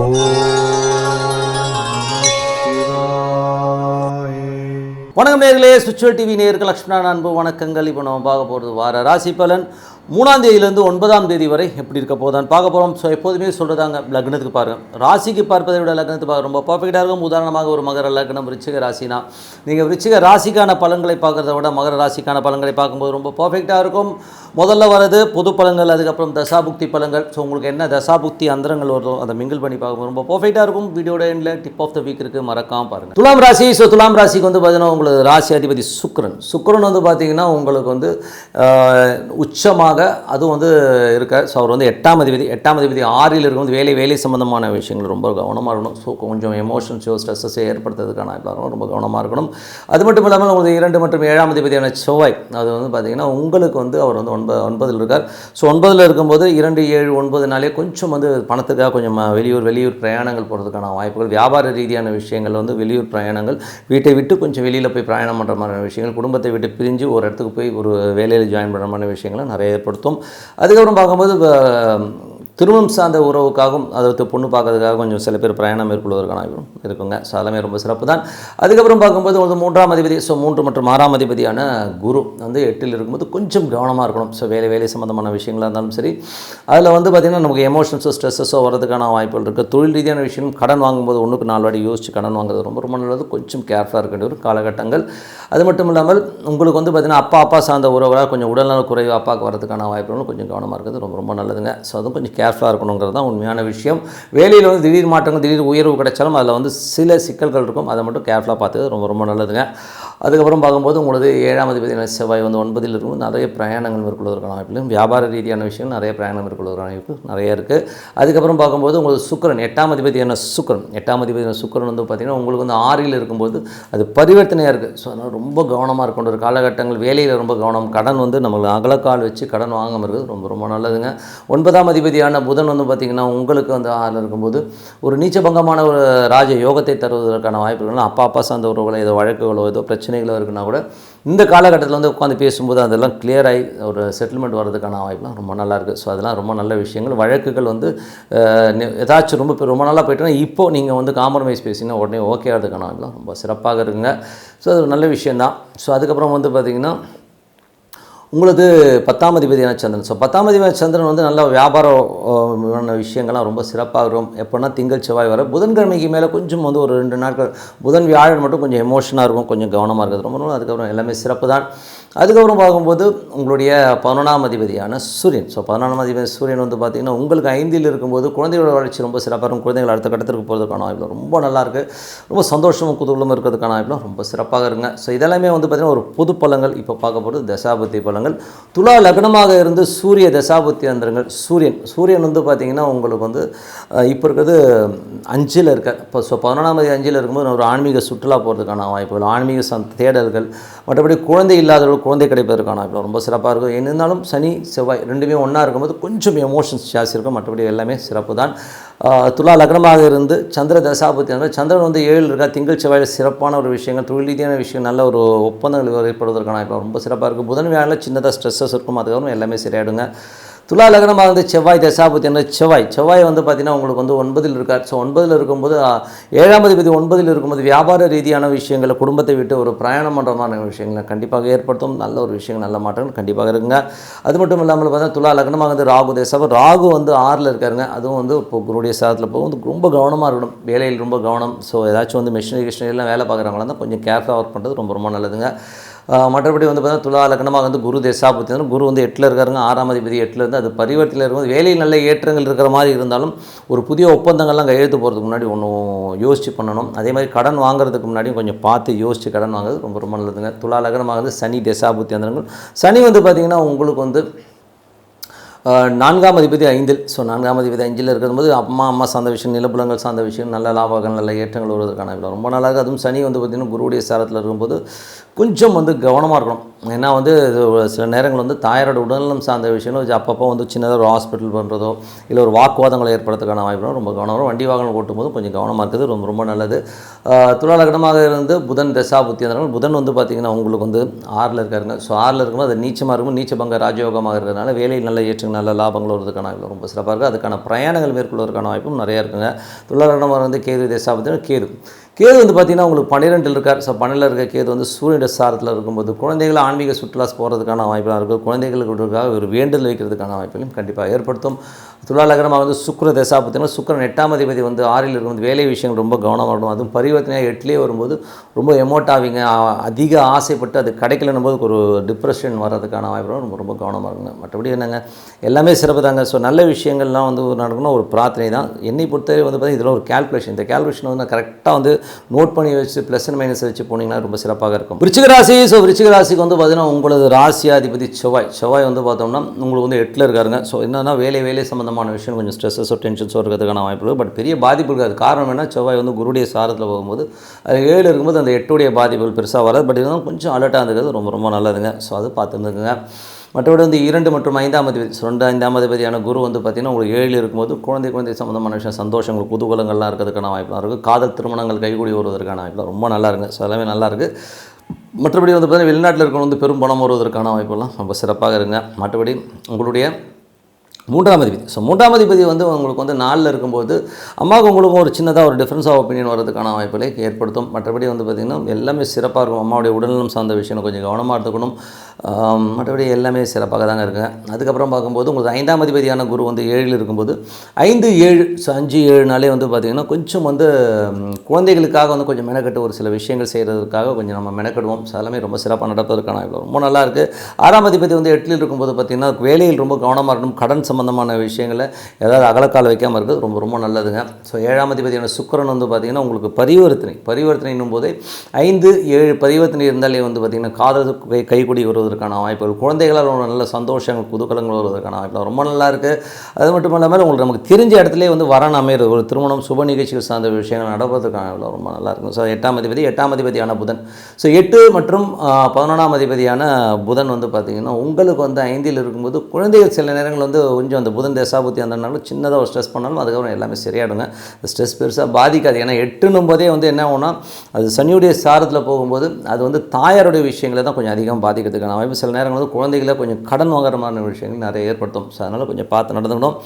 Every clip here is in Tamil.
Oh. வணக்கம் நேர்களே சுச்சுவல் டிவி நேருக்கு லக்ஷ்மணா அன்பு வணக்கங்கள். இப்போ நம்ம பார்க்க போகிறது வார ராசி பலன். மூணாம் தேதியிலேருந்து ஒன்பதாம் தேதி வரை எப்படி இருக்க போதான் பார்க்க போகிறோம் ஸோ எப்போதுமே சொல்கிறதாங்க லக்னத்துக்கு பாருங்கள் ராசிக்கு பார்ப்பதை விட லக்னத்துக்கு பார்க்க ரொம்ப பர்ஃபெக்டாக இருக்கும். உதாரணமாக ஒரு மகர லக்னம் விருச்சிக ராசினா நீங்கள் விருச்சிக ராசிக்கான பலன்களை பார்க்குறத விட மகர ராசிக்கான பலன்களை பார்க்கும்போது ரொம்ப பர்ஃபெக்டாக இருக்கும். முதல்ல வரது பொது பழங்கள் அதுக்கப்புறம் தசாபுக்தி பழங்கள் ஸோ உங்களுக்கு என்ன தசாபுக்தி அந்தரங்கள் வருதோ அதை மிங்கிள் பண்ணி பார்க்கும்போது ரொம்ப பர்ஃபெக்டாக இருக்கும். வீடியோட எண்டில் டிப் ஆஃப் த வீக் இருக்குது மறக்காமல் பாருங்கள் துலாம் ராசி ஸோ துலாம் ராசிக்கு வந்து பார்த்தீங்கன்னா உங்களுக்கு ராசி அதிபதி சுக்ரன் சுக்ரன் வந்து பார்த்தீங்கன்னா உங்களுக்கு வந்து உச்சமாக அதுவும் வந்து இருக்க ஸோ அவர் வந்து எட்டாம் அதிபதி. எட்டாம் அதிபதி ஆறில் இருக்கும்போது வேலை வேலை சம்பந்தமான விஷயங்கள் ரொம்ப கவனமாக இருக்கணும். ஸோ கொஞ்சம் எமோஷன்ஸோ ஸ்ட்ரெஸ்ஸஸோ ஏற்படுத்துறதுக்கான எல்லாரும் ரொம்ப கவனமாக இருக்கணும். அது மட்டும் இல்லாமல் உங்களுக்கு இரண்டு மற்றும் ஏழாம் அதிபதியான செவ்வாய் அது வந்து பார்த்தீங்கன்னா உங்களுக்கு வந்து அவர் வந்து ஒன்பது ஒன்பதில் இருக்கார். ஸோ ஒன்பதில் இருக்கும்போது இரண்டு ஏழு ஒன்பதுனாலே கொஞ்சம் வந்து பணத்துக்காக கொஞ்சம் வெளியூர் வெளியூர் பிரயாணங்கள் போகிறதுக்கான வாய்ப்புகள் வியாபார ரீதியான விஷயங்கள் வந்து வெளியூர் பிரயாணங்கள் வீட்டை விட்டு கொஞ்சம் வெளியில் போய் போய் பிரயாணம் பண்ணுற மாதிரியான விஷயங்கள் குடும்பத்தை விட்டு பிரிஞ்சு ஒரு இடத்துக்கு போய் ஒரு வேலையில் ஜாயின் பண்ணுற மாதிரி விஷயங்களை நிறைய ஏற்படுத்தும். அதுக்கப்புறம் பார்க்கும்போது திருமணம் சார்ந்த உறவுக்காகவும் அதாவது பொண்ணு பார்க்கறதுக்காக கொஞ்சம் சில பேர் பிரயாணம் மேற்கொள்வதற்கான இருக்குங்க. ஸோ எல்லாமே ரொம்ப சிறப்பு தான் அதுக்கப்புறம் பார்க்கும்போது உங்களுக்கு மூன்றாம் அதிபதி ஸோ மூன்று மற்றும் ஆறாம் அதிபதியான குரு வந்து எட்டில் இருக்கும்போது கொஞ்சம் கவனமாக இருக்கணும். ஸோ வேலை வேலை சம்மந்தமான விஷயங்களாக இருந்தாலும் சரி அதில் வந்து பார்த்திங்கன்னா நமக்கு எமோஷன்ஸோ ஸ்ட்ரெஸ்ஸஸோ வரதுக்கான வாய்ப்புகள் இருக்குது தொழில் ரீதியான விஷயம் கடன் வாங்கும்போது ஒன்றுக்கு நாலு வாடி யோசிச்சு கடன் வாங்குறது ரொம்ப ரொம்ப நல்லது. கொஞ்சம் கேர்ஃபுல்லாக இருக்க வேண்டிய ஒரு காலகட்டங்கள். அது மட்டும் இல்லாமல் உங்களுக்கு வந்து பார்த்திங்கன்னா அப்பா அப்பா சார்ந்த உறவுகளாக கொஞ்சம் உடல்நல குறைவு அப்பாவுக்கு வரதுக்கான வாய்ப்புகளும் கொஞ்சம் கவனமாக இருக்கிறது ரொம்ப ரொம்ப நல்லதுங்க. ஸோ அதுவும் கொஞ்சம் கேர்ஃபுல்லாக இருக்கணுங்கிறது தான் உண்மையான விஷயம். வேலையில் வந்து திடீர் மாற்றங்கள் திடீர் உயர்வு கிடைச்சாலும் அதில் வந்து சில சிக்கல்கள் இருக்கும். அதை மட்டும் கேர்ஃபுல்லாக பார்த்து ரொம்ப ரொம்ப நல்லதுங்க. அதுக்கப்புறம் பார்க்கும்போது உங்களது ஏழாம் அதிபதியான செவ்வாய் வந்து ஒன்பதில் இருக்கும். நிறைய பிரயாணங்கள் மேற்கொள்வதற்கான வாய்ப்பிலும் வியாபார ரீதியான விஷயம் நிறைய பிரயாணம் மேற்கொள்வதற்கான வாய்ப்பு நிறைய இருக்குது அதுக்கப்புறம் பார்க்கும்போது உங்களுக்கு சுக்கரன் எட்டாம் அதிபதியான சுக்கரன் எட்டாம் அதிபதியான சுக்கரன் வந்து பார்த்திங்கன்னா உங்களுக்கு வந்து ஆறில் இருக்கும்போது அது பரிவர்த்தனையாக இருக்குது ஸோ அதனால் ரொம்ப கவனமாக இருக்கணும். ஒரு காலகட்டங்கள் வேலையில் ரொம்ப கவனம். கடன் வந்து நம்மளுக்கு அகலக்கால் வச்சு கடன் வாங்காமல் இருக்கிறது ரொம்ப ரொம்ப நல்லதுங்க. ஒன்பதாம் அதிபதியான புதன் வந்து பார்த்திங்கன்னா உங்களுக்கு வந்து ஆறில் இருக்கும்போது ஒரு நீச்சபங்கமான ஒரு ராஜ யோகத்தை தருவதற்கான வாய்ப்புகள். அப்பா அப்பா சார்ந்த உறவுகளை ஏதோ வழக்குகளோ ஏதோ பிரச்சனை பிரச்சனைகளாக இருக்குன்னா கூட இந்த காலகட்டத்தில் வந்து உட்காந்து பேசும்போது அதெல்லாம் clear ஆகி ஒரு செட்டில்மெண்ட் வர்றதுக்கான வாய்ப்புலாம் ரொம்ப நல்லாயிருக்கு ஸோ அதெல்லாம் ரொம்ப நல்ல விஷயங்கள். வழக்குகள் வந்து ஏதாச்சும் ரொம்ப ரொம்ப நாளாக போயிட்டுனா இப்போ நீங்கள் வந்து காம்ப்ரமைஸ் பேசினா உடனே ஓகே ஆகிறதுக்கான வாய்ப்புலாம் ரொம்ப சிறப்பாக இருக்குங்க. ஸோ அது ஒரு நல்ல விஷயந்தான் ஸோ அதுக்கப்புறம் வந்து பார்த்திங்கன்னா உங்களுக்கு பத்தாம் அதிபதியான சந்திரன்? ஸோ பத்தாம் அதிபதியான சந்திரன் வந்து நல்ல வியாபாரம் விஷயங்கள்லாம் ரொம்ப சிறப்பாக இருக்கும் எப்போனா திங்கள் செவ்வாய் வர புதன்கிழமைக்கு மேலே கொஞ்சம் வந்து ஒரு ரெண்டு நாட்கள் புதன் வியாழன் மட்டும் கொஞ்சம் எமோஷனாக இருக்கும் கொஞ்சம் கவனமாக இருக்கிறது. ரொம்ப ரொம்ப அதுக்கப்புறம் எல்லாமே சிறப்பு தான் அதுக்கப்புறம் பார்க்கும்போது உங்களுடைய பதினொன்றாம் அதிபதியான சூரியன். ஸோ பதினொன்றாம் அதிபதி சூரியன் வந்து பார்த்திங்கன்னா உங்களுக்கு ஐந்தில் இருக்கும்போது குழந்தைகளோட வளர்ச்சி ரொம்ப சிறப்பாக இருக்கும். குழந்தைகள் அடுத்த கட்டத்திற்கு போகிறதுக்கான வாய்ப்பு ரொம்ப நல்லாயிருக்கு ரொம்ப சந்தோஷமும் குதூகலும் இருக்கிறதுக்கான வாய்ப்புலாம் ரொம்ப சிறப்பாக இருங்க. ஸோ இதெல்லாமே வந்து பார்த்திங்கன்னா ஒரு பொது பலங்கள். இப்போ பார்க்க போகிறது தசாபுத்தி பலங்கள். துலா லக்னமாக இருந்து சூரிய தசாபுத்தி அந்தரங்கள். சூரியன். சூரியன் வந்து பார்த்திங்கன்னா உங்களுக்கு வந்து இப்போ இருக்கிறது அஞ்சில் இருக்க. இப்போ ஸோ பதினொன்றாம் தேதி அஞ்சில் இருக்கும்போது ஒரு ஆன்மீக சுற்றுலா போகிறதுக்கான வாய்ப்புகள் ஆன்மீக சந் தேடல்கள். மற்றபடி குழந்தை இல்லாதவர்கள் குழந்தை கிடைப்பதற்கான வாய்ப்பு ரொம்ப சிறப்பாக இருக்கும். இருந்தாலும் சனி செவ்வாய் ரெண்டுமே ஒன்றா இருக்கும்போது கொஞ்சம் எமோஷன்ஸ் ஜாஸ்தி இருக்கும். மற்றபடி எல்லாமே சிறப்பு தான் துலா லக்னமாக இருந்து சந்திர தசாபத்தி சந்திரன் வந்து ஏழில் இருக்கா திங்கள் செவ்வாயில் சிறப்பான ஒரு விஷயங்கள் தொழில் ரீதியான விஷயம் நல்ல ஒரு ஒப்பந்தங்கள் ஏற்படுவதற்கான வாய்ப்பு ரொம்ப சிறப்பாக இருக்கும். புதன் வியாழனில் சின்னதாக ஸ்ட்ரெஸ்ஸஸ் இருக்கும். அதுக்கப்புறம் எல்லாமே சரியாயிடுங்க. துலா லக்னமாக வந்து செவ்வாய் தசாபுத்தி செவ்வாய். செவ்வாய் வந்து பார்த்திங்கன்னா உங்களுக்கு வந்து ஒன்பதில் இருக்கார். ஸோ ஒன்பதில் இருக்கும்போது ஏழாம் அதிபதி ஒன்பதில் இருக்கும்போது வியாபார ரீதியான விஷயங்களை குடும்பத்தை விட்டு ஒரு பிரயாணம் பண்ணுற மாதிரி விஷயங்களை கண்டிப்பாக ஏற்படுத்தும். நல்ல ஒரு விஷயங்கள் நல்ல மாற்றங்கள் கண்டிப்பாக இருக்குங்க. அது மட்டும் இல்லாமல் பார்த்தா துலா லக்னமாக வந்து ராகு தேசம் ராகு வந்து ஆறில் இருக்காருங்க. அதுவும் வந்து இப்போ குருடைய சாதத்தில் போகும். வந்து ரொம்ப கவனமாக இருக்கணும். வேலையில் ரொம்ப கவனம். ஸோ ஏதாச்சும் வந்து மிஷினரி கிருஷ்ணரிலாம் வேலை பார்க்குறவங்களாம் தான் கொஞ்சம் கேர்ஃபுல்லாக ஒர்க் பண்ணுறது ரொம்ப ரொம்ப நல்லதுங்க. மற்றபடி வந்து பார்த்தீங்கன்னா துலா லக்னமாக வந்து குரு தசாபுத்தி வந்து குரு வந்து எட்டில் இருக்காருங்க ஆறாம் அதிபதி எட்டில் இருந்து அது பரிவர்த்தியில் இருக்கும்போது வேலையில் நல்ல ஏற்றங்கள் இருக்கிற மாதிரி இருந்தாலும் ஒரு புதிய ஒப்பந்தங்கள்லாம் கையெழுத்து போகிறதுக்கு முன்னாடி ஒன்றும் யோசிச்சு பண்ணணும். அதே மாதிரி கடன் வாங்குறதுக்கு முன்னாடியும் கொஞ்சம் பார்த்து யோசித்து கடன் வாங்குறது ரொம்ப ரொம்ப நல்லதுங்க. துலா லக்னமாக வந்து சனி தசாபுத்தி சனி வந்து பார்த்திங்கன்னா உங்களுக்கு வந்து நான்காம் அதிபதி ஐந்தில். ஸோ நான்காம் அதிபதி ஐந்தில் இருக்கும்போது அம்மா அம்மா சார்ந்த விஷயம் நிலப்புலங்கள் சார்ந்த விஷயம் நல்ல லாபங்கள் நல்ல ஏற்றங்கள் வருவதற்கான ரொம்ப நல்லா அதுவும் சனி வந்து பார்த்திங்கன்னா குருவுடைய சாரத்தில் இருக்கும்போது கொஞ்சம் வந்து கவனமாக இருக்கணும். ஏன்னா வந்து சில நேரங்கள் வந்து தாயாரோட உடல்நலம் சார்ந்த விஷயங்கள் வச்சு அப்பப்போ வந்து சின்னதாக ஒரு ஹாஸ்பிட்டல் பண்ணுறதோ இல்லை ஒரு வாக்குவாதங்களை ஏற்படுறதுக்கான வாய்ப்பு ரொம்ப கவனம் வரும் வண்டி வாகனம் ஓட்டும்போது கொஞ்சம் கவனமாக இருக்குது ரொம்ப ரொம்ப நல்லது. துளாலகடமாக இருந்து புதன் தசா புத்தி புதன் வந்து பார்த்திங்கன்னா உங்களுக்கு வந்து ஆறில் இருக்காருங்க. ஸோ ஆறில் இருக்கும்போது அது நீச்சமாக இருக்கும் நீச்சபங்க ராஜயோகமாக இருக்கிறதுனால வேலையில் நல்ல ஏற்றுங்க நல்ல லாபங்கள் வருவதற்கான வாய்ப்பு ரொம்ப சிறப்பாக இருக்குது அதுக்கான பிரயாணங்கள் மேற்கொள்வதற்கான வாய்ப்பும் நிறையா இருக்குங்க. துளாலகடமாக வந்து கேது தசா புத்தினா கேது. கேது வந்து பார்த்திங்கன்னா உங்களுக்கு பன்னிரெண்டில் இருக்கார். ஸோ பன்னெண்டில் இருக்க கேது வந்து சூரியனுடைய சாரத்தில் இருக்கும்போது குழந்தைகளை ஆன்மீக சுற்றுலா போகிறதுக்கான வாய்ப்பெல்லாம் இருக்குது குழந்தைகளுக்காக ஒரு வேண்டுதல் வைக்கிறதுக்கான வாய்ப்புகளையும் கண்டிப்பாக ஏற்படுத்தும். துலாலகரமாக வந்து சுக்கர தசா பார்த்தீங்கன்னா சுக்கரன் எட்டாம் அதிபதி வந்து ஆறில் இருக்கும்போது வேலை விஷயங்கள் ரொம்ப கவனமாக இருக்கும் அதுவும் பரிவர்த்தனையாக எட்டுலேயே வரும்போது ரொம்ப எமோட் ஆவீங்க. அதிக ஆசைப்பட்டு அது கிடைக்கலன்னும் போது ஒரு டிப்ரெஷன் வர்றதுக்கான வாய்ப்பு ரொம்ப ரொம்ப கவனமாக இருக்குங்க மற்றபடி என்னங்க? எல்லாமே சிறப்பு தாங்க. ஸோ நல்ல விஷயங்கள்லாம் வந்து நடக்கணும். ஒரு பிரார்த்தனை தான். என்னை பொறுத்தவரை வந்து பார்த்தீங்கன்னா இதில் ஒரு கேல்குலேஷன் இந்த கேல்குலேஷன் வந்து கரெக்டாக வந்து நோட் பண்ணி வச்சு ப்ளஸ் அண்ட் மைனஸ் வச்சு போனீங்கன்னா ரொம்ப சிறப்பாக இருக்கும். விருச்சிக ராசி ஸோ விருச்சிக ராசிக்கு வந்து பார்த்தீங்கன்னா உங்களது ராசியாதிபதி செவ்வாய். செவ்வாய் வந்து பார்த்தோம்னா உங்களுக்கு வந்து எட்டில் இருக்காருங்க. ஸோ என்னன்னா வேலை வேலை சம்மந்தமான விஷயம் கொஞ்சம் ஸ்ட்ரெஸ்ஸோ டென்ஷன்ஸோ இருக்கிறதுக்கான வாய்ப்பு இருக்குது. பட் பெரிய பாதிப்பு இருக்காது. காரணம் என்ன? செவ்வாய் வந்து குருடைய சாரத்தில் போகும்போது அது ஏழு இருக்கும்போது அந்த எட்டுடைய பாதிப்புகள் பெருசாக வராது. பட் இருந்தாலும் கொஞ்சம் அலர்ட்டாக இருந்தது ரொம்ப ரொம்ப நல்லதுங்க. ஸோ அது பார்த்துருந்துக்குங்க. மற்றபடி வந்து இரண்டு மற்றும் ஐந்தாம் அதிபதி ரெண்டு ஐந்தாம் அதிபதியான குரு வந்து பார்த்திங்கன்னா உங்களுக்கு ஏழில் இருக்கும்போது குழந்தை குழந்தை சம்மந்தமான விஷயம் சந்தோஷங்கள் குதூகலங்கள்லாம் இருக்கிறதுக்கான வாய்ப்புலாம் இருக்குது காதல் திருமணங்கள் கைகூடி வருவதற்கான வாய்ப்புலாம் ரொம்ப நல்லா இருக்குங்க ஸோ எல்லாமே நல்லா இருக்குது மற்றபடி வந்து பார்த்திங்கன்னா வெளிநாட்டில் இருக்கிறவங்க வந்து பெரும் பணம் வருவதற்கான வாய்ப்பெல்லாம் ரொம்ப சிறப்பாக இருங்க மற்றபடி உங்களுடைய மூன்றாம் அதிபதி. ஸோ மூன்றாம் அதிபதி வந்து உங்களுக்கு வந்து நாளில் இருக்கும்போது அம்மாவுக்கு உங்களுக்கும் ஒரு சின்னதாக ஒரு டிஃப்ரென்ஸ் ஆஃப் ஒப்பீனியன் வரதுக்கான வாய்ப்புகளை ஏற்படுத்தும். மற்றபடி வந்து பார்த்திங்கன்னா எல்லாமே சிறப்பாக இருக்கும். அம்மாவுடைய உடல்நலம் சார்ந்த விஷயம் கொஞ்சம் கவனமாக எடுத்துக்கணும். மற்றபடி எல்லாமே சிறப்பாக தாங்க இருக்குங்க அதுக்கப்புறம் பார்க்கும்போது உங்களுக்கு ஐந்தாம் அதிபதியான குரு வந்து ஏழில் இருக்கும்போது ஐந்து ஏழு ஸோ அஞ்சு ஏழு நாளே வந்து பார்த்திங்கன்னா கொஞ்சம் வந்து குழந்தைகளுக்காக வந்து கொஞ்சம் மெனக்கட்டு ஒரு சில விஷயங்கள் செய்கிறதுக்காக கொஞ்சம் நம்ம மெனக்கடுவோம். ஸோ எல்லாமே ரொம்ப சிறப்பாக நடப்பதற்கான ரொம்ப நல்லா இருக்குது ஆறாம் அதிபதி வந்து எட்டில் இருக்கும்போது பார்த்திங்கன்னா வேலையில் ரொம்ப கவனமாக இருக்கணும். கடன் சம்பந்தமான விஷயங்களை ஏதாவது அகலக்கால் வைக்காமல் இருக்கிறது ரொம்ப ரொம்ப நல்லதுங்க. ஸோ ஏழாம் அதிபதியான சுக்கிரன் வந்து பார்த்திங்கன்னா உங்களுக்கு பரிவர்த்தனை. பரிவர்த்தனைன்னும் போதே ஐந்து ஏழு பரிவர்த்தனை இருந்தாலே வந்து பார்த்திங்கன்னா காதல் கை கைக்குடி வருவதற்கான வாய்ப்புகள் குழந்தைகளால் ஒரு நல்ல சந்தோஷங்கள் குதூகலங்கள் வருவதற்கான வாய்ப்புகள் ரொம்ப நல்லா இருக்குது அது மட்டும் இல்லாமல் உங்களுக்கு நமக்கு தெரிஞ்ச இடத்துலேயே வந்து வரன் அமையிறது ஒரு திருமணம் சுப நிகழ்ச்சிகள் சார்ந்த விஷயங்கள் நடப்பதற்கான ரொம்ப நல்லா இருக்கும் ஸோ எட்டாம் அதிபதி எட்டாம் அதிபதியான புதன். ஸோ எட்டு மற்றும் பதினொன்றாம் அதிபதியான புதன் வந்து பார்த்திங்கன்னா உங்களுக்கு வந்து ஐந்தில் இருக்கும்போது குழந்தைகள் சில நேரங்கள் வந்து கொஞ்சம் அந்த புதன் தேசாபுத்தி வந்தனாலும் சின்னதாக ஒரு ஸ்ட்ரெஸ் பண்ணாலும் அதுக்கப்புறம் எல்லாமே சரியாயிடுங்க. ஸ்ட்ரெஸ் பெருசாக பாதிக்காது. ஏன்னா எட்டுன்னும் போதே வந்து என்ன ஆகும்னா அது சனியுடைய சாரத்தில் போகும்போது அது வந்து தாயாருடைய விஷயங்களை தான் கொஞ்சம் அதிகம் பாதிக்கிறதுக்கான வாய்ப்பு. சில நேரங்கள் வந்து குழந்தைகளை கொஞ்சம் கடன் வாங்குற மாதிரி விஷயங்கள் நிறைய ஏற்படுத்தும். ஸோ அதனால் கொஞ்சம் பார்த்து நடந்துக்கணும்.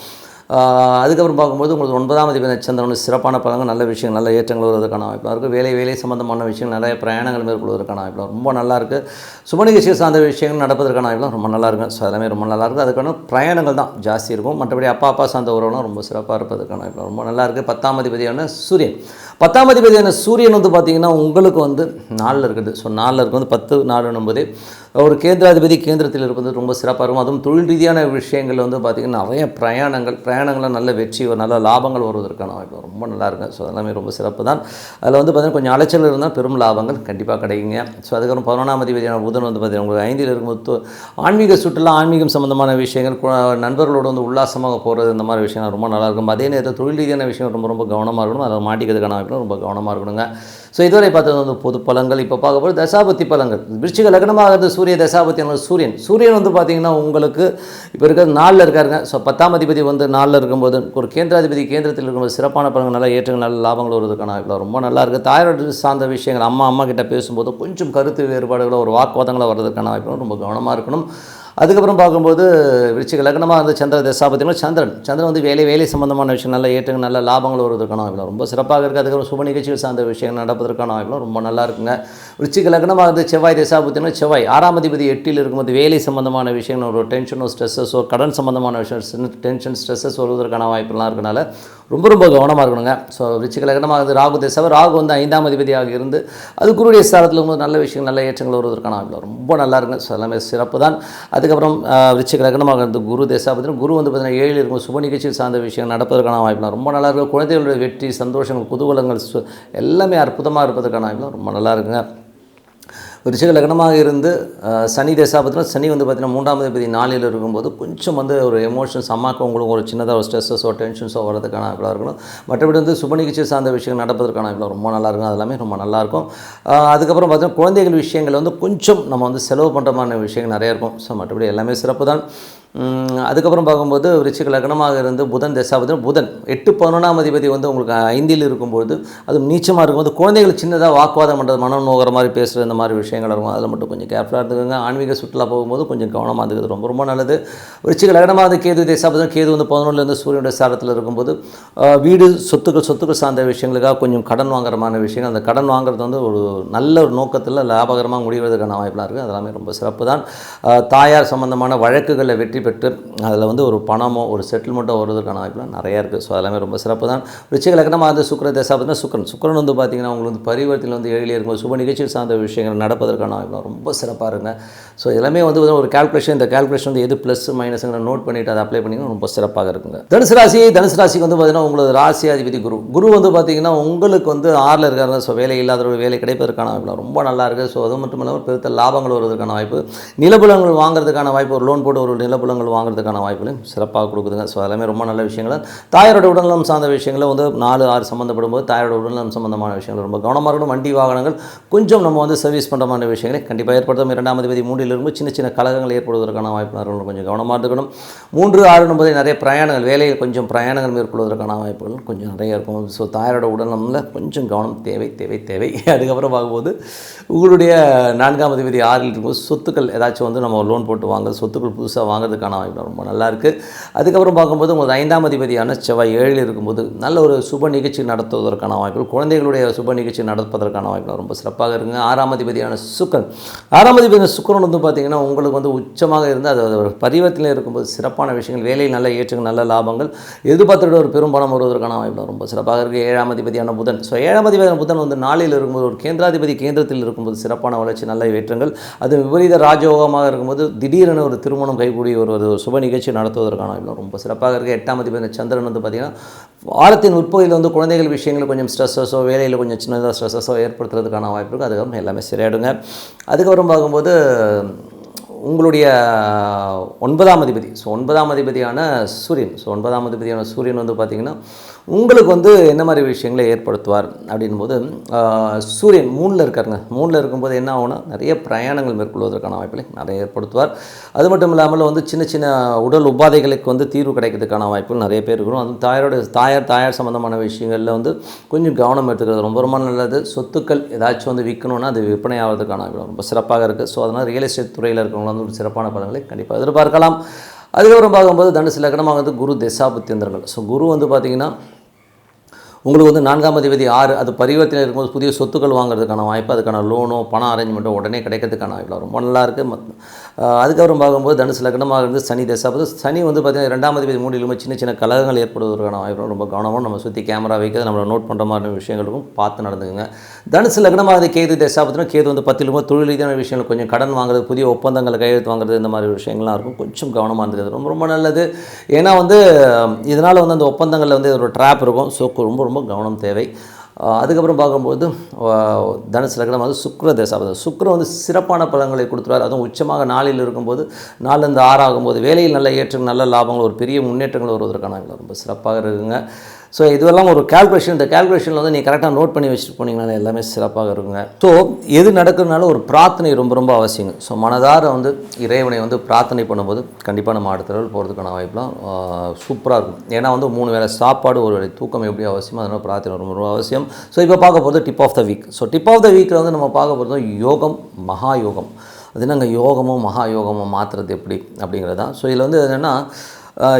அதுக்கப்புறம் பார்க்கும்போது உங்களுக்கு ஒன்பதாம் அதிபதி நட்சத்திரம் சிறப்பான பலங்கள் நல்ல விஷயங்கள் நல்ல ஏற்றங்கள் வருவதற்கான வாய்ப்பாக இருக்குது வேலை வேலை சம்பந்தமான விஷயங்கள் நிறைய பிரயாணங்கள் மேற்கொள்வதற்கான வாய்ப்பு ரொம்ப நல்லா இருக்குது சுப நிகழ்ச்சிகள் சார்ந்த விஷயங்கள் நடப்பதற்கான வாய்ப்புலாம் ரொம்ப நல்லா இருக்கும் ஸோ எல்லாமே ரொம்ப நல்லா இருக்கும் அதுக்கான பிரயாணங்கள் தான் ஜாஸ்தி இருக்கும். மற்றபடி அப்பா அப்பா சார்ந்த உறவுலாம் ரொம்ப சிறப்பாக இருப்பதற்கான வாய்ப்பு ரொம்ப நல்லா இருக்குது பத்தாம் அதிபதியான சூரியன். பத்தாம் அதிபதியான சூரியன் வந்து பார்த்திங்கன்னா உங்களுக்கு வந்து நாளில் இருக்குது. ஸோ நாளில் இருக்கு வந்து பத்து நாலுன்னும் போதே ஒரு கேந்திராதிபதி கேந்திரத்தில் இருப்பது ரொம்ப சிறப்பாக இருக்கும். அதுவும் தொழில் ரீதியான விஷயங்கள் வந்து பார்த்திங்கன்னா நிறைய பிரயாணங்கள் பிரயாண பயணங்களில் நல்ல வெற்றி நல்ல லாபங்கள் வருவதற்கான வாய்ப்பு ரொம்ப நல்லா இருக்கும் ஸோ எல்லாமே ரொம்ப சிறப்பு தான். அதில் வந்து பார்த்திங்கன்னா கொஞ்சம் அலைச்சல் இருந்தால் பெரும் லாபங்கள் கண்டிப்பாக கிடைக்குங்க. ஸோ அதுக்கப்புறம் பதினொன்றாம் அதிபதியான புதன் வந்து பார்த்திங்கன்னா உங்களுக்கு ஐந்தில் இருக்கும்போது ஆன்மீக சுற்றுலா ஆன்மீகம் சம்மந்தமான விஷயங்கள் நண்பர்களோடு வந்து உல்லாசமாக போகிறது இந்த மாதிரி விஷயங்கள் ரொம்ப நல்லா இருக்கும். அதே நேரத்தில் தொழில் ரீதியான விஷயம் ரொம்ப ரொம்ப கவனமாக இருக்கணும். அதை மாட்டிக்கிறதுக்கான வாய்ப்பு ரொம்ப கவனமாக இருக்கணுங்க. ஸோ இதுவரை பார்த்தது வந்து பொது பலங்கள் இப்போ பார்க்க போது தசாபத்தி பலங்கள் விருச்சிக லக்னமாக இருந்த சூரிய தசாபத்தி சூரியன். சூரியன் வந்து பார்த்தீங்கன்னா உங்களுக்கு இப்போ இருக்கிற நாளில் இருக்காருங்க. ஸோ பத்தாம் அதிபதி வந்து நாளில் இருக்கும்போது ஒரு கேந்திராதிபதி கேந்திரத்தில் இருக்கும்போது சிறப்பான பலன்கள் நல்ல ஏற்றங்கள் நல்ல லாபங்கள் வருவதற்கான இவ்வளோ ரொம்ப நல்லா இருக்குது தாயாரோட சார்ந்த விஷயங்கள் அம்மா அம்மா கிட்ட பேசும்போது கொஞ்சம் கருத்து வேறுபாடுகளோ ஒரு வாக்குவாதங்களோ வர்றதுக்கான வாய்ப்பு ரொம்ப கவனமாக இருக்கணும். அதுக்கப்புறம் பார்க்கும்போது விருச்சிக லக்னமாக வந்து சந்திர தசாபத்தியங்களும் சந்திரன். சந்திரன் வந்து வேலை வேலை சம்பந்தமான விஷயம் நல்ல ஏற்றுங்க நல்ல லாபங்கள் வருவதற்கான வாய்ப்பு ரொம்ப சிறப்பாக இருக்குது அதுக்கப்புறம் சுப நிகழ்ச்சிகள் சார்ந்த விஷயங்கள் நடப்பதற்கான வாய்ப்பு ரொம்ப நல்லா இருக்குங்க. விருச்சிக லக்னமாக வந்து செவ்வாய் தசாபத்தியங்களும் செவ்வாய் ஆறாம் அதிபதி எட்டில் இருக்கும்போது வேலை சம்பந்தமான விஷயங்கள் ஒரு டென்ஷனோ ஸ்ட்ரெஸ்ஸஸோ கடன் சம்பந்தமான விஷயம் டென்ஷன் ஸ்ட்ரெஸ்ஸஸ் வருவதற்கான வாய்ப்புலாம் இருக்கனால ரொம்ப ரொம்ப கவனமாக இருக்கணுங்க. ஸோ விருச்சிக லக்னமாக வந்து ராகு தசை ராகு வந்து ஐந்தாம் அதிபதியாக இருந்து அது குருடைய ஸ்தானத்தில் இருக்கும்போது நல்ல விஷயங்கள் நல்ல ஏற்றங்கள் வருவதற்கான வாய்ப்பு ரொம்ப நல்லா இருக்குங்க. ஸோ எல்லாமே சிறப்பு தான் அதுக்கப்புறம் விருச்சிக லக்னமாக இருந்து குரு பார்த்தீங்கன்னா குரு வந்து பார்த்தீங்கன்னா ஏழில் இருக்கும் சுப நிகழ்ச்சியில் சார்ந்த விஷயம் நடப்பதற்கான வாய்ப்புலாம் ரொம்ப நல்லா இருக்கும். குழந்தைகளுடைய வெற்றி சந்தோஷங்கள் குதூகலங்கள் சு- எல்லாமே அற்புதமாக இருப்பதற்கான வாய்ப்புலாம் ரொம்ப நல்லா இருக்குங்க. விருச்சிக லக்னமாக இருந்து சனி சனி தேசாபத்தில் சனி வந்து பார்த்திங்கன்னா மூன்றாம் தேதி நாளில் இருக்கும்போது கொஞ்சம் வந்து ஒரு எமோஷன்ஸ் அம்மாவுக்கு உங்களுக்கு ஒரு சின்னதாக ஒரு ஸ்ட்ரெஸ்ஸஸோ டென்ஷன்ஸோ வரதுக்கான வாய்ப்பாக இருக்கணும். மற்றபடி வந்து சுப நிகழ்ச்சி சார்ந்த விஷயங்கள் நடப்பதற்கான வாய்ப்பு ரொம்ப நல்லா இருக்கும். அது எல்லாமே ரொம்ப நல்லாயிருக்கும் அதுக்கப்புறம் பார்த்தீங்கன்னா குழந்தைகள் விஷயங்கள் வந்து கொஞ்சம் நம்ம வந்து செலவு பண்ணுற மாதிரி விஷயங்கள் நிறையா இருக்கும். ஸோ மற்றபடி எல்லாமே சிறப்பு தான் அதுக்கப்புறம் பார்க்கும்போது ரிச்சிக லக்னமாக இருந்து புதன் தசாபதி புதன் எட்டு பதினொன்றாம் அதிபதி வந்து உங்களுக்கு ஐந்தில் இருக்கும்போது அது நீச்சமாக இருக்கும்போது குழந்தைகள் சின்னதாக வாக்குவாதம் பண்ணுறது மனம் நோகிற மாதிரி பேசுகிற இந்த மாதிரி விஷயங்கள் இருக்கும். அதில் மட்டும் கொஞ்சம் கேர்ஃபுல்லாக இருந்துக்கோங்க. ஆன்மீக சுற்றுலா போகும்போது கொஞ்சம் கவனமாக இருந்தது ரொம்ப ரொம்ப நல்லது. ரிச்சிக லக்னமாக கேது தசாபதி கேது வந்து பதினொன்றுலேருந்து சூரியனுடைய சாரத்தில் இருக்கும்போது வீடு சொத்துக்கள் சொத்துக்கள் சார்ந்த விஷயங்களுக்காக கொஞ்சம் கடன் வாங்குற மாதிரி விஷயங்கள். அந்த கடன் வாங்குறது வந்து ஒரு நல்ல ஒரு நோக்கத்தில் லாபகரமாக முடிவதற்கான வாய்ப்பெலாம் இருக்குது அதெல்லாமே ரொம்ப சிறப்பு தான் தாயார் சம்பந்தமான வழக்குகளில் வெற்றி பெற்று அதில் வந்து ஒரு பணமோ ஒரு செட்டில்மெண்ட்டோ வருவதற்கான வாய்ப்புலாம் நிறையா இருக்குது ஸோ எல்லாமே ரொம்ப சிறப்பு தான். ரிச்சிக லக்னமாக வந்து சுக்கர தசா பார்த்தீங்கன்னா சுக்கரன். சுக்கரன் வந்து பார்த்திங்கன்னா உங்களுக்கு வந்து பரிவர்த்தனை வந்து ஏழிலே இருக்கும்போது சுப நிகழ்ச்சிகள் சார்ந்த விஷயங்கள் நடப்பதற்கான வாய்ப்புலாம் ரொம்ப சிறப்பாக இருங்க ஸோ எல்லாமே வந்து ஒரு கால்குலேஷன் இந்த கால்குலேஷன் வந்து எது ப்ளஸ் மைனஸ்ங்கிற நோட் பண்ணிவிட்டு அதை அப்ளை பண்ணிங்கன்னா ரொம்ப சிறப்பாக இருக்குங்க. தனுசு ராசி தனுசு ராசிக்கு வந்து பார்த்திங்கன்னா உங்களது ராசி அதிபதி குரு. குரு வந்து பார்த்திங்கன்னா உங்களுக்கு வந்து ஆறில் இருக்காங்க ஸோ வேலை இல்லாதவர்கள் வேலை கிடைப்பதற்கான வாய்ப்புலாம் ரொம்ப நல்லா இருக்குது ஸோ அது மட்டும் இல்லாமல் பெருத்த லாபங்கள் வருவதற்கான வாய்ப்பு. நிலப்புலங்கள் வாங்குறதுக்கான வாய்ப்பு. ஒரு லோன் போட்டு ஒரு நிலப்புலங்கள் வாங்குறதுக்கான வாய்ப்புகளையும் சிறப்பாக கொடுக்குதுங்க. ஸோ எல்லாமே ரொம்ப நல்ல விஷயங்கள்? தாயாரோட உடல்நலம் சார்ந்த விஷயங்களை வந்து நாலு ஆறு சம்மந்தப்படும் போது தாயாரோட உடல்நலம் சம்மந்தமான விஷயங்கள் ரொம்ப கவனமாக இருக்கணும். வண்டி வாகனங்கள் கொஞ்சம் நம்ம வந்து சர்வீஸ் பண்ணுற மாதிரி விஷயங்களை கண்டிப்பாக ஏற்படுத்தும். இரண்டாம் அதிபதி மூன்றில் இருந்து சின்ன சின்ன கலகங்கள் ஏற்படுவதற்கான வாய்ப்பு கொஞ்சம் கவனமாக இருக்கணும். மூன்று ஆறு என்பதை நிறைய பிரயாணங்கள் வேலையில் கொஞ்சம் பிரயாணங்கள் மேற்கொள்வதற்கான வாய்ப்புகள் கொஞ்சம் நிறைய இருக்கும். ஸோ தாயாரோட உடல்நலமில் கொஞ்சம் கவனம் தேவை தேவை தேவை. அதுக்கப்புறம் பார்க்கும்போது உங்களுடைய நான்காம் அதிபதி ஆறில் இருக்கும்போது சொத்துக்கள் ஏதாச்சும் வந்து நம்ம லோன் போட்டு வாங்க சொத்துக்கள் புதுசாக வாங்குறதுக்கான வாய்ப்பு ரொம்ப நல்லா இருக்குது அதுக்கப்புறம் பார்க்கும்போது உங்களுக்கு ஐந்தாம் அதிபதியான செவ்வாய் ஏழில் இருக்கும்போது நல்ல ஒரு சுப நிகழ்ச்சி நடத்துவதற்கான வாய்ப்புகள் குழந்தைகளுடைய சுப நிகழ்ச்சி நடப்பதற்கான வாய்ப்புகள் ரொம்ப சிறப்பாக இருக்குங்க. ஆறாம் அதிபதியான சுக்கரன். ஆறாம் அதிபதியான சுக்கரன் வந்து பார்த்திங்கன்னா உங்களுக்கு வந்து உச்சமாக இருந்து அது ஒரு பரிவர்த்தனையில் இருக்கும்போது சிறப்பான விஷயங்கள் வேலையில் நல்ல ஏற்றங்கள் நல்ல லாபங்கள் எதிர்பார்த்துட்டு ஒரு பெரும் பணம் வருவதற்கான வாய்ப்புகள் ரொம்ப சிறப்பாக இருக்குது ஏழாம் அதிபதியான புதன். ஸோ ஏழாம் அதிபதியான புதன் வந்து நாளில் இருக்கும்போது ஒரு கேந்திராதிபதி கேந்திரத்தில் இருக்கும்போது சிறப்பான வளர்ச்சி நல்ல ஏற்றங்கள். அது விபரீத ராஜயோகமாக இருக்கும்போது திடீரென ஒரு திருமணம் கைகூடி ஒரு ஒரு சுப நிகழ்ச்சி நடத்துவதற்கான வாய்ப்புகள் ரொம்ப சிறப்பாக இருக்குது எட்டாம் அதிபதி சந்திரன் வந்து பார்த்திங்கன்னா வாரத்தின் உட்பகுதியில் வந்து குழந்தைகள் விஷயங்கள் கொஞ்சம் ஸ்ட்ரெஸ்ஸஸோ வேலையில் கொஞ்சம் சின்னதாக ஸ்ட்ரெஸ்ஸஸோ ஏற்படுத்துறதுக்கான வாய்ப்பு இருக்குது அதுக்கப்புறம் எல்லாமே சரியாயிடுங்க அதுக்கப்புறம் பார்க்கும்போது உங்களுடைய ஒன்பதாம் அதிபதி ஸோ ஒன்பதாம் அதிபதியான சூரியன் ஸோ ஒன்பதாம் அதிபதியான சூரியன் வந்து பார்த்திங்கன்னா உங்களுக்கு வந்து என்ன மாதிரி விஷயங்களை ஏற்படுத்துவார் அப்படின்போது சூரியன் மூணில் இருக்காருங்க. மூணில் இருக்கும்போது என்ன ஆகும்னா நிறைய பிரயாணங்கள் மேற்கொள்வதற்கான வாய்ப்புகளை நிறைய ஏற்படுத்துவார். அது மட்டும் இல்லாமல் வந்து சின்ன சின்ன உடல் உபாதைகளுக்கு வந்து தீர்வு கிடைக்கிறதுக்கான வாய்ப்புகள் நிறைய பேர் இருக்கும் அதுவும் தாயாரோட தாயார் தாயார் சம்மந்தமான விஷயங்களில் வந்து கொஞ்சம் கவனம் எடுத்துக்கிறது ரொம்ப ரொம்ப நல்லது. சொத்துக்கள் ஏதாச்சும் வந்து விற்கணும்னா அது விற்பனை ஆகிறதுக்கான ரொம்ப சிறப்பாக இருக்குது ஸோ அதனால் ரியல் எஸ்டேட் துறையில் இருக்கிறவங்க வந்து ஒரு சிறப்பான பலன்களை கண்டிப்பாக எதிர்பார்க்கலாம். அதுக்கப்புறம் பார்க்கும்போது தனுசு லக்னமாக வந்து குரு தசாபுத்தியந்திரங்கள் ஸோ குரு வந்து பார்த்திங்கன்னா உங்களுக்கு வந்து நான்காம் அதிபதி ஆறு அது பரிவர்த்தனை இருக்கும்போது புதிய சொத்துக்கள் வாங்குறதுக்கான வாய்ப்பு அதுக்கான லோனோ பண அரேஞ்ச்மெண்ட்டோ உடனே கிடைக்கிறதுக்கான வாய்ப்பு ரொம்ப நல்லாயிருக்கு மத் அதுக்கப்புறம் பார்க்கும்போது தனுசு லக்னமாக இருந்து சனி தசாபது சனி வந்து பார்த்திங்கன்னா ரெண்டாம் அதிபதி மூடிலுமே சின்ன சின்ன கலகங்கள் ஏற்படுவதற்கான வாய்ப்பு ரொம்ப கவனமாக நம்ம சுற்றி கேமரா வைக்கிறது நம்மளை நோட் பண்ணுற மாதிரி விஷயங்களுக்கும் பார்த்து நடந்துக்குங்க. தனுசு லக்னமாக அது கேது தசாபத்தினா கேது வந்து பத்திலுமோ தொழில் ரீதியான விஷயங்கள் கொஞ்சம் கடன் வாங்குறது புதிய ஒப்பந்தங்களை கையெழுத்து வாங்குறது இந்த மாதிரி விஷயங்கள்லாம் இருக்கும். கொஞ்சம் கவனமாக இருந்தது ரொம்ப ரொம்ப நல்லது. ஏன்னா வந்து இதனால் வந்து அந்த ஒப்பந்தங்களில் வந்து ஒரு ட்ராப் இருக்கும். ஸோ ரொம்ப ரொம்ப கவனம் தேவை. அதுக்கப்புறம் பார்க்கும்போது தனுசு லக்னம் வந்து சுக்ர தேசாபதம் சுக்ரம் வந்து சிறப்பான பலன்களை கொடுத்துருவார். அதுவும் உச்சமாக நாளில் இருக்கும்போது நாலுலேருந்து ஆறாகும்போது வேலையில் நல்ல ஏற்றம் நல்ல லாபங்கள் ஒரு பெரிய முன்னேற்றங்கள் வருவதற்கான ரொம்ப சிறப்பாக இருக்குங்க. ஸோ இதுவெல்லாம் ஒரு கால்குலேஷன் இந்த கால்குலேஷனில் வந்து நீங்கள் கரெக்டாக நோட் பண்ணி வச்சுட்டு போனீங்கன்னா எல்லாமே சிறப்பாக இருக்குங்க. ஸோ எது நடக்கிறதுனால ஒரு பிரார்த்தனை ரொம்ப ரொம்ப அவசியங்க. ஸோ மனதார வந்து இறைவனை வந்து பிரார்த்தனை பண்ணும்போது கண்டிப்பாக நம்ம அடுத்த லெவல் போகிறதுக்கான வாய்ப்புலாம் சூப்பராக இருக்கும். ஏன்னா வந்து மூணு வேளை சாப்பாடு ஒரு வேலை தூக்கம் எப்படி அவசியமோ அதனால் பிரார்த்தனை ரொம்ப ரொம்ப அவசியம். ஸோ இப்போ பார்க்க போகிறது tip of the week so tip of the வீக்கில் வந்து நம்ம பார்க்க போகிறது யோகம் மகா யோகம் அது என்னங்க? யோகமும் மகா யோகமும் மாற்றுறது எப்படி அப்படிங்கிறது தான் ஸோ இதில் வந்து என்னென்னா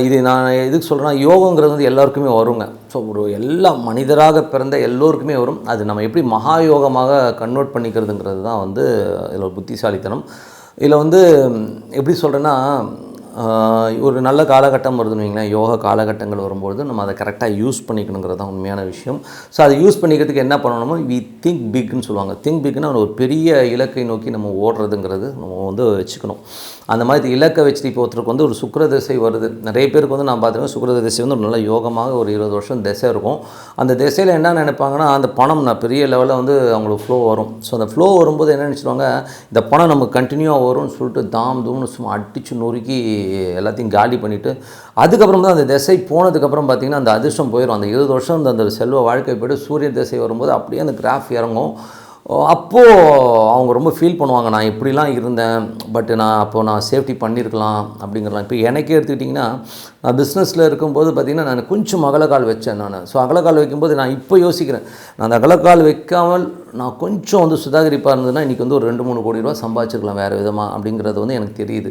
இது நான் எதுக்கு சொல்கிறேன்னா யோகங்கிறது வந்து எல்லாருக்குமே வருங்க. ஸோ ஒரு எல்லா மனிதராக பிறந்த எல்லோருக்குமே வரும். அது நம்ம எப்படி மகா யோகமாக கன்வெர்ட் பண்ணிக்கிறதுங்கிறது தான் வந்து இதில் ஒரு புத்திசாலித்தனம். இதில் வந்து எப்படி சொல்கிறேன்னா ஒரு நல்ல காலகட்டம் வருதுன்னு வைங்களேன். யோகா காலகட்டங்கள் வரும்பொழுது நம்ம அதை கரெக்டாக யூஸ் பண்ணிக்கணுங்கிறது தான் உண்மையான விஷயம். ஸோ அதை யூஸ் பண்ணிக்கிறதுக்கு என்ன பண்ணணுமோ வி திங்க் பிக்னு சொல்லுவாங்க. திங்க் பிக்னா ஒரு பெரிய இலக்கை நோக்கி நம்ம ஓடுறதுங்கிறது நம்ம வந்து வச்சுக்கணும். அந்த மாதிரி இலக்கை வச்சுட்டு இப்போ ஒருத்தருக்கு வந்து ஒரு சுக்கிர திசை வருது. நிறைய பேருக்கு வந்து நான் பார்த்துருக்கேன் சுக்கர திசை வந்து ஒரு நல்ல யோகமாக ஒரு இருபது வருஷம் திசை இருக்கும். அந்த திசையில் என்ன நினைப்பாங்கன்னா அந்த பணம் நான் பெரிய லெவலில் வந்து அவங்களுக்கு ஃப்ளோ வரும். ஸோ அந்த ஃப்ளோ வரும்போது என்ன நினச்சிடுவாங்க இந்த பணம் நமக்கு கண்டினியூவாக வரும்னு சொல்லிட்டு தாம் தூம்னு சும்மா அடித்து நொறுக்கி எல்லாத்தையும் காலி பண்ணிவிட்டு அதுக்கப்புறம் தான் அந்த திசை போனதுக்கப்புறம் பார்த்திங்கன்னா அந்த அதிர்ஷ்டம் போயிடும் அந்த இருபது வருஷம் அந்த அந்த செல்வ வாழ்க்கை போய்ட்டு சூரிய திசை வரும்போது அப்படியே அந்த கிராஃப் இறங்கும். அப்போது அவங்க ரொம்ப ஃபீல் பண்ணுவாங்க நான் இப்படிலாம் இருந்தேன் பட்டு நான் அப்போது நான் சேஃப்டி பண்ணியிருக்கலாம் அப்படிங்கிறலாம். இப்போ எனக்கே எடுத்துக்கிட்டிங்கன்னா நான் பிஸ்னஸில் இருக்கும்போது பார்த்திங்கன்னா நான் கொஞ்சம் அகலக்கால் வச்சேன் நான். ஸோ அகலக்கால் வைக்கும்போது நான் இப்போ யோசிக்கிறேன் நான் அந்த அகலக்கால் வைக்காமல் நான் கொஞ்சம் வந்து சுதாகரிப்பாக இருந்ததுன்னா இன்றைக்கி வந்து ஒரு ரெண்டு மூணு கோடி ரூபா சம்பாதிச்சிருக்கலாம் வேறு விதமாக அப்படிங்கிறது வந்து எனக்கு தெரியுது.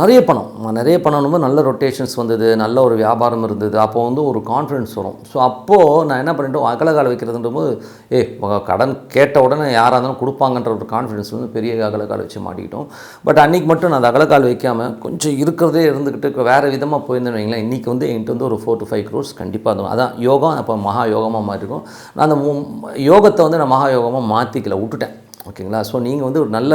நிறைய பணம். நிறைய பணம் நல்ல ரொட்டேஷன்ஸ் வந்தது நல்ல ஒரு வியாபாரம் இருந்தது. அப்போது வந்து ஒரு கான்ஃபிடன்ஸ் வரும். ஸோ அப்போது நான் என்ன பண்ணிட்டோம் அகலகால் வைக்கிறதுன்ற போது ஏ கடன் கேட்ட உடனே யாராக இருந்தாலும் கொடுப்பாங்கன்ற ஒரு கான்ஃபிடன்ஸ் வந்து பெரிய அகலக்கால் வச்சு மாட்டிக்கிட்டோம். பட் அன்றைக்கி மட்டும் நான் அந்த அகலக்கால் வைக்காமல் கொஞ்சம் இருக்கிறதே இருந்துக்கிட்டு வேறு விதமாக போயிருந்தேன் வைங்களேன். இன்றைக்கி வந்து என்கிட்ட வந்து ஒரு ஃபோர் டு ஃபைவ் க்ரோர்ஸ் கண்டிப்பாக இருக்கும் அதான் யோகம் அப்போ மகா யோகமாக மாறிருக்கும். நான் அந்த யோகத்தை வந்து நான் மகா யோகமாக மாற்றிக்கல விட்டுட்டேன். ஓகேங்களா? ஸோ நீங்கள் வந்து ஒரு நல்ல